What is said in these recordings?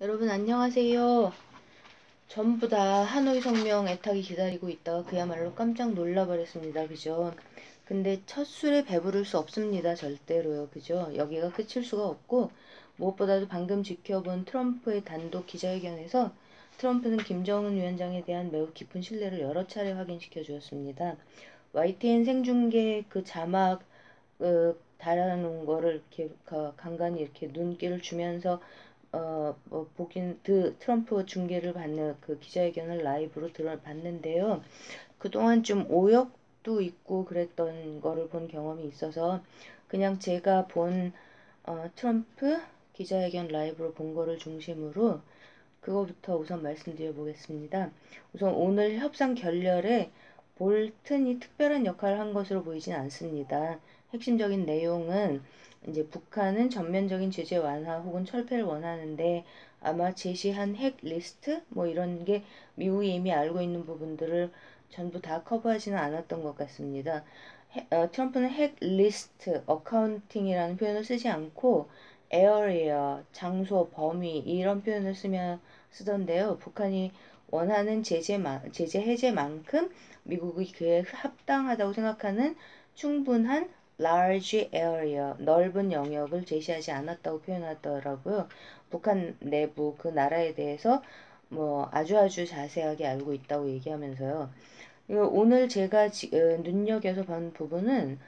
여러분 안녕하세요. 전부 다 하노이 성명 애타게 기다리고 있다가 그야말로 깜짝 놀라버렸습니다. 그죠? 근데 첫 술에 배부를 수 없습니다. 절대로요. 그죠? 여기가 끝일 수가 없고 무엇보다도 방금 지켜본 트럼프의 단독 기자회견에서 트럼프는 김정은 위원장에 대한 매우 깊은 신뢰를 여러 차례 확인시켜 주었습니다. YTN 생중계 그 자막 어, 달아놓은 거를 이렇게 간간히 이렇게 눈길을 주면서 어, 뭐 보긴 그 트럼프 중계를 받는 그 기자회견을 라이브로 들어봤는데요. 그동안 좀 오역도 있고 그랬던 거를 본 경험이 있어서 그냥 제가 본 어, 트럼프 기자회견 라이브로 본 거를 중심으로 그거부터 우선 말씀드려 보겠습니다. 우선 오늘 협상 결렬에 볼튼이 특별한 역할을 한 것으로 보이진 않습니다. 핵심적인 내용은 이제 북한은 전면적인 제재 완화 혹은 철폐를 원하는데 아마 제시한 핵 리스트 뭐 이런 게 미국이 이미 알고 있는 부분들을 전부 다 커버하지는 않았던 것 같습니다. 해, 어, 트럼프는 핵 리스트 어카운팅이라는 표현을 쓰지 않고 area 장소 범위 이런 표현을 쓰면 쓰던데요. 북한이 원하는 제재 제재 해제만큼 미국이 그에 합당하다고 생각하는 충분한 large area, 넓은 영역을 제시하지 않았다고 표현하더라고요. 북한 내부 그 나라에 대해서 뭐 아주 아주 자세하게 알고 있다고 얘기하면서요. 오늘 제가 지, 어, 눈여겨서 본 부분은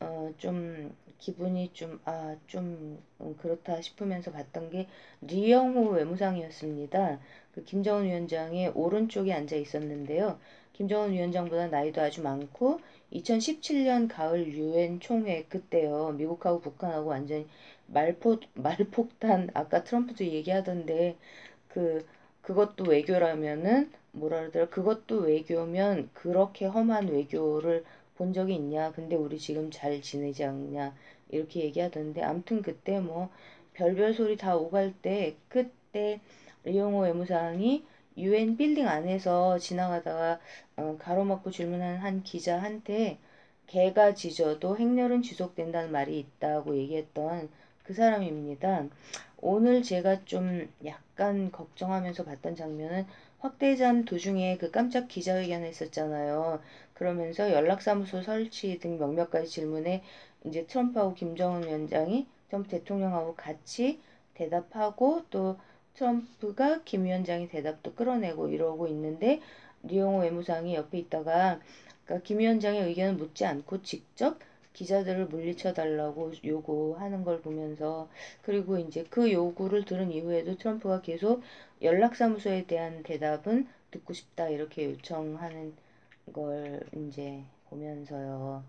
어, 좀 기분이 좀, 아, 좀 그렇다 싶으면서 봤던 게 리영호 외무상이었습니다. 그 김정은 위원장의 오른쪽에 앉아 있었는데요. 김정은 위원장보다 나이도 아주 많고 2017년 가을 유엔 총회 그때요. 미국하고 북한하고 완전히 말폭 말폭탄 아까 트럼프도 얘기하던데 그 그것도 외교라면은 뭐라 그러더라? 그것도 외교면 그렇게 험한 외교를 본 적이 있냐? 근데 우리 지금 잘 지내지 않냐? 이렇게 얘기하던데 아무튼 그때 뭐 별별 소리 다 오갈 때 그때 리용호 외무상이 유엔 빌딩 안에서 지나가다가 어, 가로막고 질문한 한 기자한테 개가 짖어도 행렬은 지속된다는 말이 있다고 얘기했던 그 사람입니다. 오늘 제가 좀 약간 걱정하면서 봤던 장면은 확대전 도중에 그 깜짝 기자회견을 했었잖아요. 그러면서 연락사무소 설치 등 몇몇 가지 질문에 이제 트럼프하고 김정은 위원장이 트럼프 대통령하고 같이 대답하고 또 트럼프가 김 위원장의 대답도 끌어내고 이러고 있는데 리용호 외무상이 옆에 있다가 그러니까 김 위원장의 의견을 묻지 않고 직접 기자들을 물리쳐 달라고 요구하는 걸 보면서 그리고 이제 그 요구를 들은 이후에도 트럼프가 계속 연락사무소에 대한 대답은 듣고 싶다 이렇게 요청하는 걸 이제 보면서요.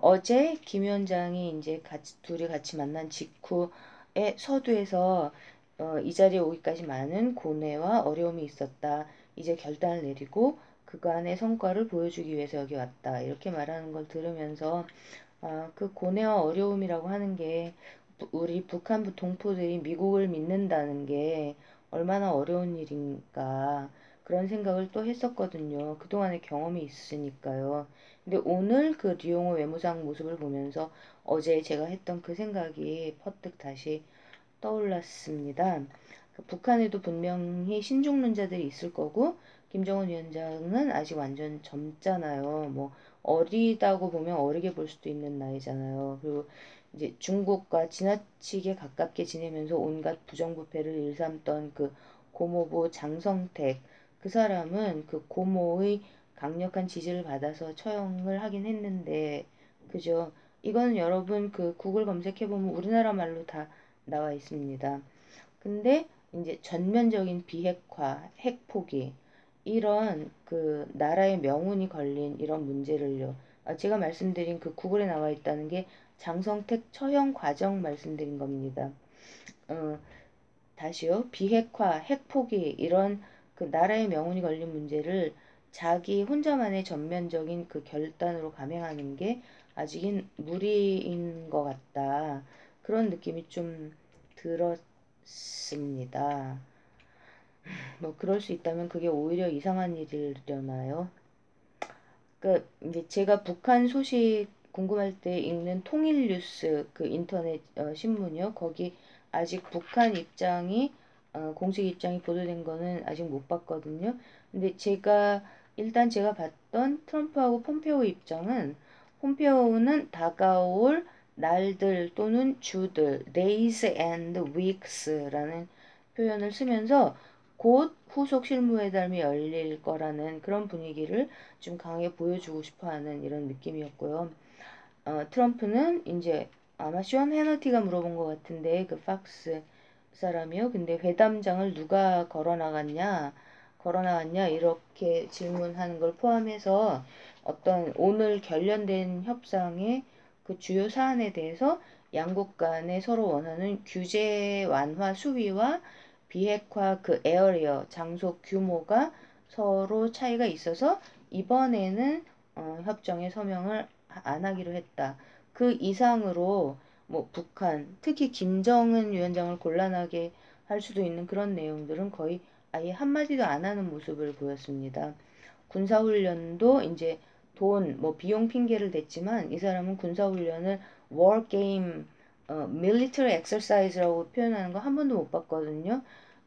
어제 김 위원장이 이제 같이 둘이 같이 만난 직후에 서두에서 어, 이 자리에 오기까지 많은 고뇌와 어려움이 있었다. 이제 결단을 내리고 그간의 성과를 보여주기 위해서 여기 왔다. 이렇게 말하는 걸 들으면서 아, 그 고뇌와 어려움이라고 하는 게 우리 북한부 동포들이 미국을 믿는다는 게 얼마나 어려운 일인가 그런 생각을 또 했었거든요. 그동안의 경험이 있으니까요. 근데 오늘 그 리용호 외무상 모습을 보면서 어제 제가 했던 그 생각이 퍼뜩 다시 떠올랐습니다. 그 북한에도 분명히 신중론자들이 있을 거고 김정은 위원장은 아직 완전 젊잖아요. 뭐 어리다고 보면 어리게 볼 수도 있는 나이잖아요. 그리고 이제 중국과 지나치게 가깝게 지내면서 온갖 부정부패를 일삼던 그 고모부 장성택 그 사람은 그 고모의 강력한 지지를 받아서 처형을 하긴 했는데 그죠? 이거는 여러분 그 구글 검색해 보면 우리나라 말로 다 나와 있습니다. 근데 이제 전면적인 비핵화, 핵 포기 이런 그 나라의 명운이 걸린 이런 문제를요. 아, 제가 말씀드린 그 구글에 나와 있다는 게 장성택 처형 과정 말씀드린 겁니다. 어, 다시요. 비핵화, 핵 포기 이런 그 나라의 명운이 걸린 문제를 자기 혼자만의 전면적인 그 결단으로 감행하는 게 아직은 무리인 것 같다. 그런 느낌이 좀 들었습니다. 뭐 그럴 수 있다면 그게 오히려 이상한 일이려나요? 그 이제 제가 북한 소식 궁금할 때 읽는 통일 뉴스 그 인터넷 어, 신문이요. 거기 아직 북한 입장이 어, 공식 입장이 보도된 거는 아직 못 봤거든요. 근데 제가 일단 제가 봤던 트럼프하고 폼페오 입장은 폼페오는 다가올 날들 또는 주들 days and weeks라는 표현을 쓰면서 곧 후속 실무회 담이 열릴 거라는 그런 분위기를 좀 강하게 보여주고 싶어하는 이런 느낌이었고요. 어, 트럼프는 이제 아마 쇼원 헤너티가 물어본 것 같은데 그 팍스 사람이요. 근데 회담장을 누가 걸어 나갔냐, 걸어 나갔냐 이렇게 질문하는 걸 포함해서 어떤 오늘 결련된 협상의 그 주요 사안에 대해서 양국 간에 서로 원하는 규제 완화 수위와 비핵화 그 에어리어 장소 규모가 서로 차이가 있어서 이번에는 어, 협정에 서명을 안 하기로 했다. 그 이상으로 뭐 북한, 특히 김정은 위원장을 곤란하게 할 수도 있는 그런 내용들은 거의 아예 한마디도 안 하는 모습을 보였습니다. 군사훈련도 이제 돈, 뭐 비용 핑계를 댔지만 이 사람은 군사훈련을 war game, 어, military exercise라고 표현하는 거 한 번도 못 봤거든요.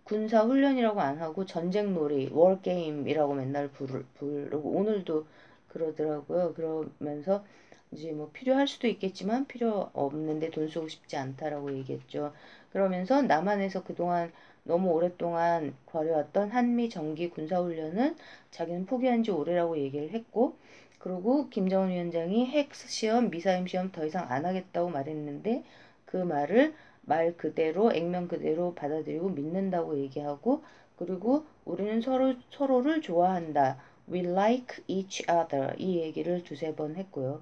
군사훈련이라고 안 하고 전쟁놀이, war game이라고 맨날 부르고 오늘도 그러더라고요. 그러면서 이제 뭐 필요할 수도 있겠지만 필요 없는데 돈 쓰고 싶지 않다라고 얘기했죠. 그러면서 남한에서 그동안 너무 오랫동안 벌여왔던 한미 정기 군사훈련은 자기는 포기한 지 오래라고 얘기를 했고 그리고 김정은 위원장이 핵 시험, 미사임 시험 더 이상 안 하겠다고 말했는데 그 말을 말 그대로 액면 그대로 받아들이고 믿는다고 얘기하고 그리고 우리는 서로 서로를 좋아한다. We like each other 이 얘기를 두세 번 했고요.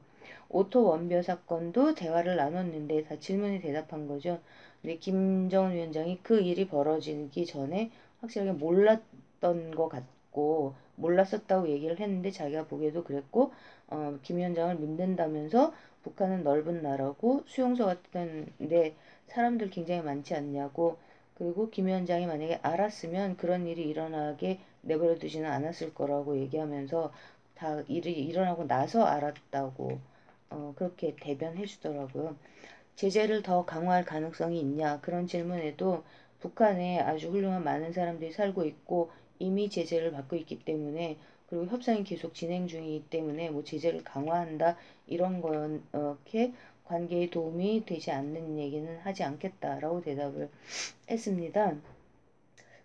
오토 원벼 사건도 대화를 나눴는데 다 질문에 대답한 거죠. 근데 김정은 위원장이 그 일이 벌어지기 전에 확실하게 몰랐던 것 같고 몰랐었다고 얘기를 했는데 자기가 보기에도 그랬고 어, 김 위원장을 믿는다면서 북한은 넓은 나라고 수용소 같은데 사람들 굉장히 많지 않냐고 그리고 김 위원장이 만약에 알았으면 그런 일이 일어나게 내버려 두지는 않았을 거라고 얘기하면서 다 일이 일어나고 나서 알았다고 어, 그렇게 대변해 주더라고요. 제재를 더 강화할 가능성이 있냐 그런 질문에도 북한에 아주 훌륭한 많은 사람들이 살고 있고 이미 제재를 받고 있기 때문에 그리고 협상이 계속 진행 중이기 때문에 뭐 제재를 강화한다 이런 거렇게 관계에 도움이 되지 않는 얘기는 하지 않겠다라고 대답을 했습니다.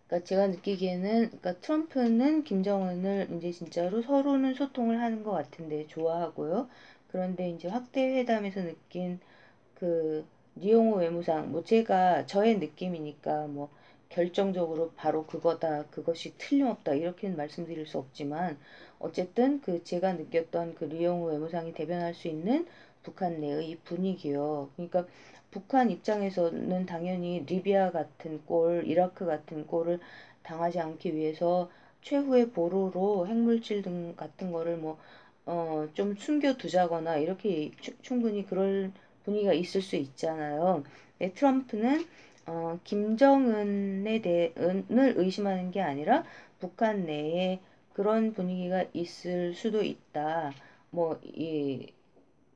그러니까 제가 느끼기에는 그러니까 트럼프는 김정은을 이제 진짜로 서로는 소통을 하는 것 같은데 좋아하고요. 그런데 이제 확대 회담에서 느낀 그 니용호 외무상 뭐 제가 저의 느낌이니까 뭐 결정적으로 바로 그거다 그것이 틀림없다 이렇게는 말씀드릴 수 없지만 어쨌든 그 제가 느꼈던 그 리용호 외무상이 대변할 수 있는 북한 내의 분위기요. 그러니까 북한 입장에서는 당연히 리비아 같은 꼴, 이라크 같은 꼴을 당하지 않기 위해서 최후의 보루로 핵물질 등 같은 거를 뭐 어, 좀 숨겨두자거나 이렇게 충분히 그럴 분위기가 있을 수 있잖아요. 네, 트럼프는 어, 김정은에 대은을 의심하는 게 아니라 북한 내에 그런 분위기가 있을 수도 있다. 뭐, 이,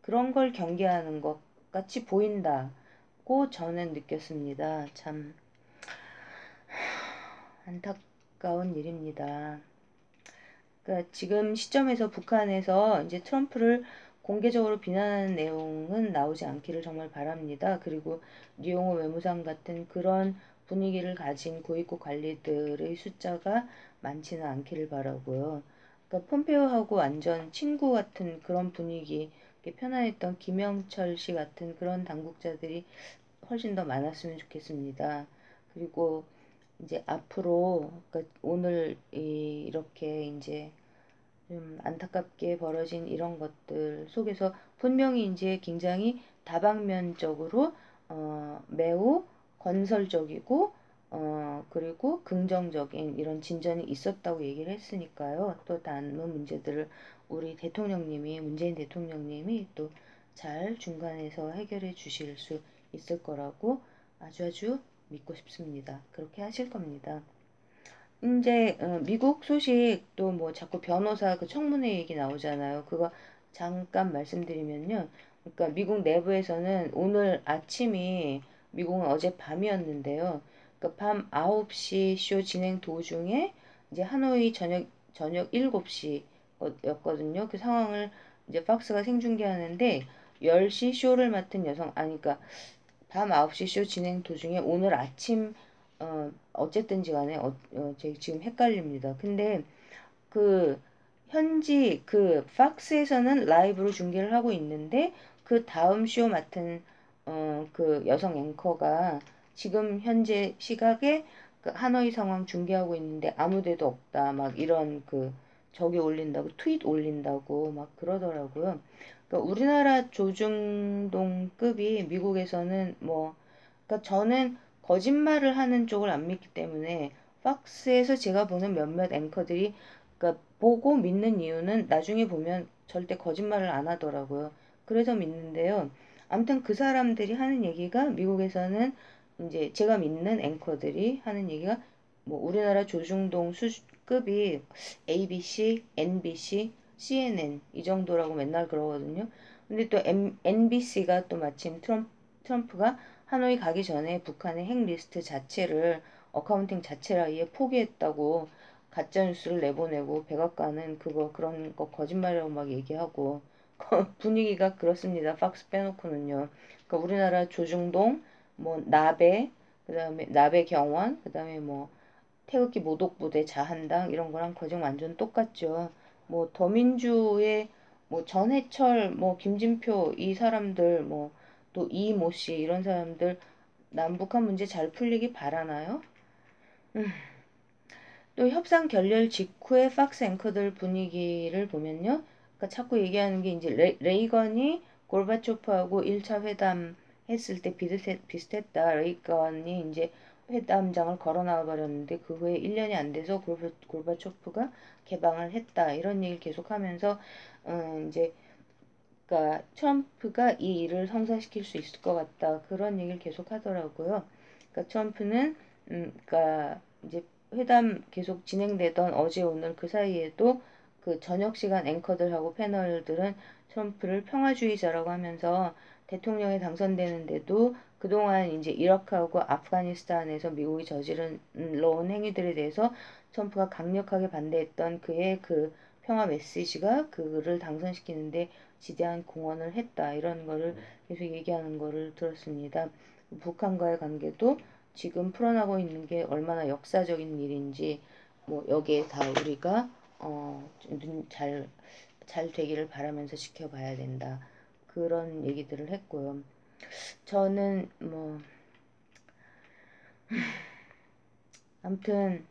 그런 걸 경계하는 것 같이 보인다고 저는 느꼈습니다. 참, 안타까운 일입니다. 그러니까 지금 시점에서 북한에서 이제 트럼프를 공개적으로 비난하는 내용은 나오지 않기를 정말 바랍니다. 그리고 리용호 외무상 같은 그런 분위기를 가진 고위급 관리들의 숫자가 많지는 않기를 바라고요. 그러니까 폼페오하고 완전 친구 같은 그런 분위기, 편안했던 김영철 씨 같은 그런 당국자들이 훨씬 더 많았으면 좋겠습니다. 그리고 이제 앞으로 그러니까 오늘 이렇게 이제 좀 안타깝게 벌어진 이런 것들 속에서 분명히 이제 굉장히 다방면적으로 어, 매우 건설적이고 어, 그리고 긍정적인 이런 진전이 있었다고 얘기를 했으니까요. 또 다른 문제들을 우리 대통령님이 문재인 대통령님이 또 잘 중간에서 해결해 주실 수 있을 거라고 아주 아주 믿고 싶습니다. 그렇게 하실 겁니다. 이제 어, 미국 소식 또 뭐 자꾸 변호사 그 청문회 얘기 나오잖아요. 그거 잠깐 말씀드리면요. 그러니까 미국 내부에서는 오늘 아침이 미국은 어제 밤이었는데요. 그러니까 밤 9시 쇼 진행 도중에 이제 하노이 저녁 저녁 7시였거든요. 그 상황을 이제 팍스가 생중계하는데 10시 쇼를 맡은 여성 아니 그러니까 밤 9시 쇼 진행 도중에 오늘 아침 어 어쨌든지 간에 어, 어 지금 헷갈립니다. 근데 그 현지 그 팍스에서는 라이브로 중계를 하고 있는데 그 다음 쇼 맡은 어, 그 여성 앵커가 지금 현재 시각에 그 하노이 상황 중계하고 있는데 아무 데도 없다 막 이런 그 저기 올린다고 트윗 올린다고 막 그러더라고요. 그러니까 우리나라 조중동급이 미국에서는 뭐 그러니까 저는 거짓말을 하는 쪽을 안 믿기 때문에 팍스에서 제가 보는 몇몇 앵커들이 그러니까 보고 믿는 이유는 나중에 보면 절대 거짓말을 안 하더라고요. 그래서 믿는데요. 아무튼 그 사람들이 하는 얘기가 미국에서는 이제 제가 믿는 앵커들이 하는 얘기가 뭐 우리나라 조중동 수급이 ABC, NBC, CNN 이 정도라고 맨날 그러거든요. 근데 또 M, NBC가 또 마침 트럼프, 트럼프가 하노이 가기 전에 북한의 핵 리스트 자체를 어카운팅 자체를 아예 포기했다고 가짜 뉴스를 내보내고 백악관은 그거 그런 거 거짓말이라고 막 얘기하고 분위기가 그렇습니다. 팍스 빼놓고는요. 그러니까 우리나라 조중동, 뭐 나베, 그다음에 나베 경원, 그다음에 뭐 태극기 모독부대 자한당 이런 거랑 거진 완전 똑같죠. 뭐 더민주의 뭐 전해철, 뭐 김진표 이 사람들 뭐 또 이 모 씨 이런 사람들 남북한 문제 잘 풀리기 바라나요? 음. 또 협상 결렬 직후에 팍스 앵커들 분위기를 보면요. 그러니까 자꾸 얘기하는 게 이제 레, 레이건이 골바초프하고 1차 회담 했을 때 비슷했, 비슷했다. 레이건이 이제 회담장을 걸어 나와 버렸는데 그 후에 1년이 안 돼서 골바, 골바초프가 개방을 했다. 이런 얘기를 계속하면서 음, 이제 그러니까 트럼프가 이 일을 성사시킬 수 있을 것 같다. 그런 얘기를 계속 하더라고요. 그러니까 트럼프는 음, 그러니까 이제 회담 계속 진행되던 어제 오늘 그 사이에도 그 저녁 시간 앵커들하고 패널들은 트럼프를 평화주의자라고 하면서 대통령에 당선되는데도 그동안 이제 이라크하고 아프가니스탄에서 미국이 저지른 온 행위들에 대해서 트럼프가 강력하게 반대했던 그의 그 평화 메시지가 그를 당선시키는데 지대한 공헌을 했다 이런 거를 계속 얘기하는 거를 들었습니다. 북한과의 관계도 지금 풀어나고 있는 게 얼마나 역사적인 일인지 뭐 여기에 다 우리가 어, 잘, 잘 되기를 바라면서 지켜봐야 된다. 그런 얘기들을 했고요. 저는 뭐 아무튼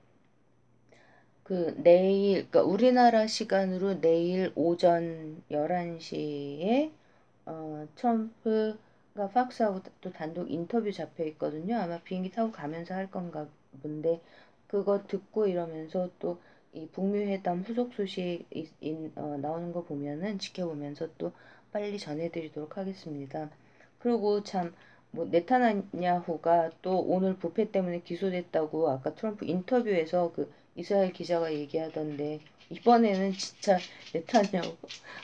그 내일 그러니까 우리나라 시간으로 내일 오전 11시에 어 트럼프가 팍스하고 또 단독 인터뷰 잡혀 있거든요. 아마 비행기 타고 가면서 할 건가 본데 그거 듣고 이러면서 또 이 북미 회담 후속 소식 인, 어, 나오는 거 보면은 지켜보면서 또 빨리 전해드리도록 하겠습니다. 그리고 참 뭐 네타냐후가 또 오늘 부패 때문에 기소됐다고 아까 트럼프 인터뷰에서 그 이스라엘 기자가 얘기하던데 이번에는 진짜 네타냐후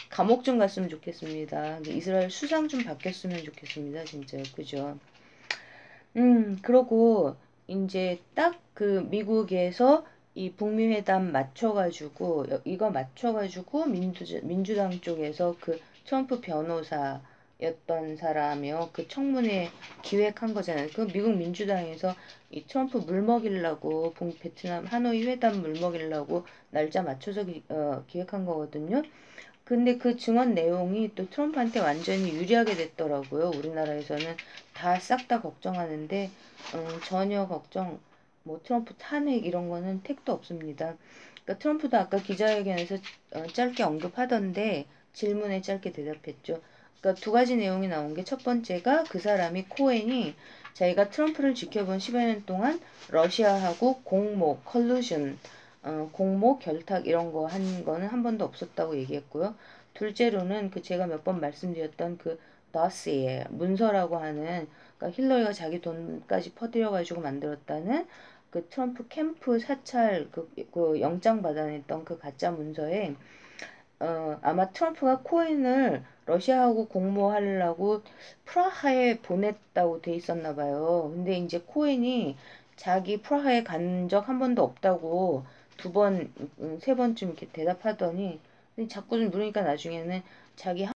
감옥 좀 갔으면 좋겠습니다. 이스라엘 수상 좀 바뀌었으면 좋겠습니다. 진짜 그죠? 음 그러고 이제 딱 그 미국에서 이 북미 회담 맞춰가지고 이거 맞춰가지고 민주 민주당 쪽에서 그 트럼프 변호사 였던 사람이요 그 청문회 기획한 거잖아요. 그 미국 민주당에서 이 트럼프 물 먹이려고 베트남 하노이 회담 물 먹이려고 날짜 맞춰서 기, 어, 기획한 거거든요. 근데 그 증언 내용이 또 트럼프한테 완전히 유리하게 됐더라고요. 우리나라에서는 다 싹다 걱정하는데 음, 전혀 걱정 뭐 트럼프 탄핵 이런 거는 택도 없습니다. 그러니까 트럼프도 아까 기자회견에서 어, 짧게 언급하던데 질문에 짧게 대답했죠. 그러니까 두 가지 내용이 나온 게 첫 번째가 그 사람이 코엔이 자기가 트럼프를 지켜본 10여 년 동안 러시아하고 공모, 컬루션, 어, 공모, 결탁 이런 거 한 거는 한 번도 없었다고 얘기했고요. 둘째로는 그 제가 몇 번 말씀드렸던 그 더시에 문서라고 하는 그러니까 힐러리가 자기 돈까지 퍼들여가지고 만들었다는 그 트럼프 캠프 사찰 그, 그 영장 받아냈던 그 가짜 문서에 어, 아마 트럼프가 코인을 러시아하고 공모하려고 프라하에 보냈다고 돼 있었나 봐요. 근데 이제 코인이 자기 프라하에 간 적 한 번도 없다고 두 번, 음, 세 번쯤 이렇게 대답하더니 자꾸 좀 물으니까 나중에는 자기